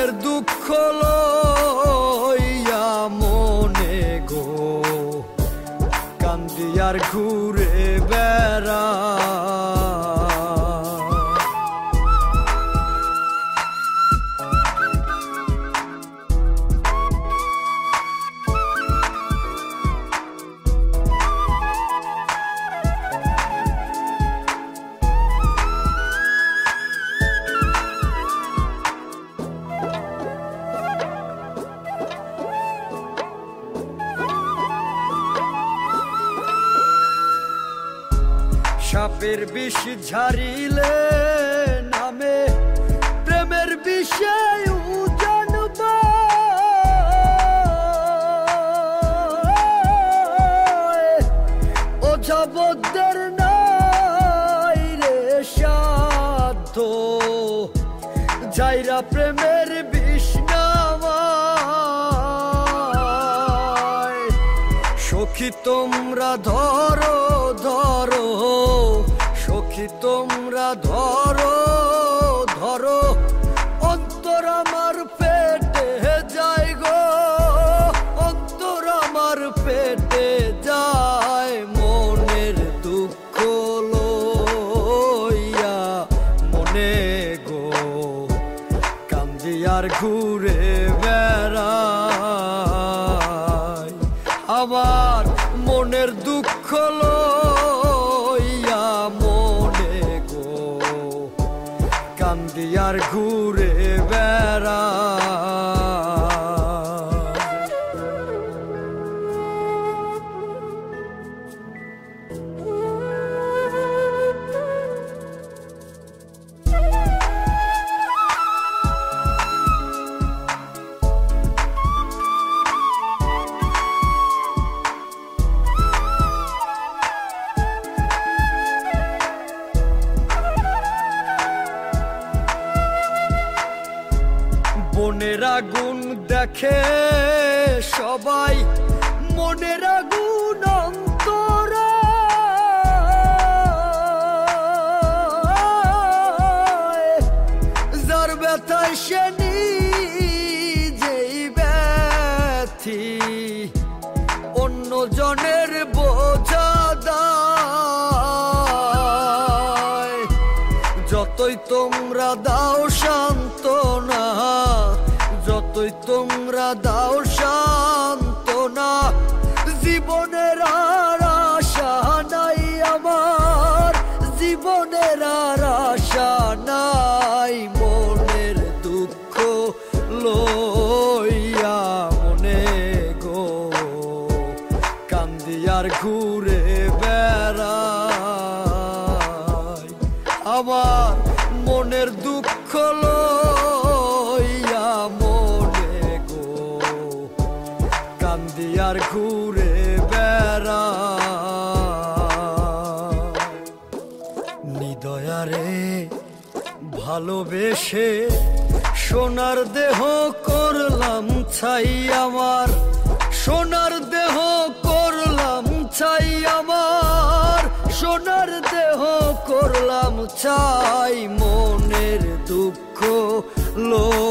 মনের দুঃখ লইয়া মনে গো কান্দিয়ার ঘুরে সাপের বিষ ঝারিলে নামে, প্রেমের বিষয় রে সাধ্য, যাইরা প্রেমের বিষ নামায়। সখী তোমরা ধরো ধরো সখী তোমরা ধরো ধরো। অন্তর আমার পেটে যায় গো। অন্তর আমার পেটে যায় মনের দুঃখ লইয়া মনে গো। কান্দিয়ার ঘুরে বেড়াই। আমার মনের দুঃখ লইয়া কান্দিয়ার ঘুরে বেড়া বনের আগুন দেখে সবাই, মনের আগুন অন্তরা। যার ব্যথায় সে নিজেই ব্যথি। অন্য জনের বোঝা যতই তোমরা দাও শান্তনা তোমরা দাও শান্তনা জীবনের আর আশা নাই আমার। জীবনের আর আশা নাই মনের দুঃখ লইয়া মনে গো। কান্দিয়ার ঘুরে বেড়া আমার মনের দুঃখ কান্দিয়ার ঘুরে বেড়া। নিদয়ারে ভালোবেসে সোনার দেহ করলাম ছাই আমার। সোনার দেহ করলাম ছাই আমার। সোনার দেহ করলাম ছাই মনের দুঃখ লইয়া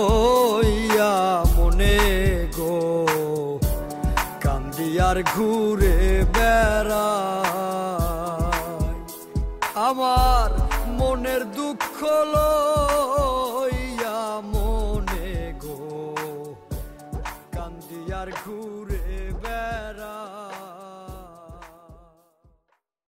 কান্দিয়ার ঘুরে বেড়া আমার মনের দুঃখ লইয়া মনে গো কান্দি আর ঘুরে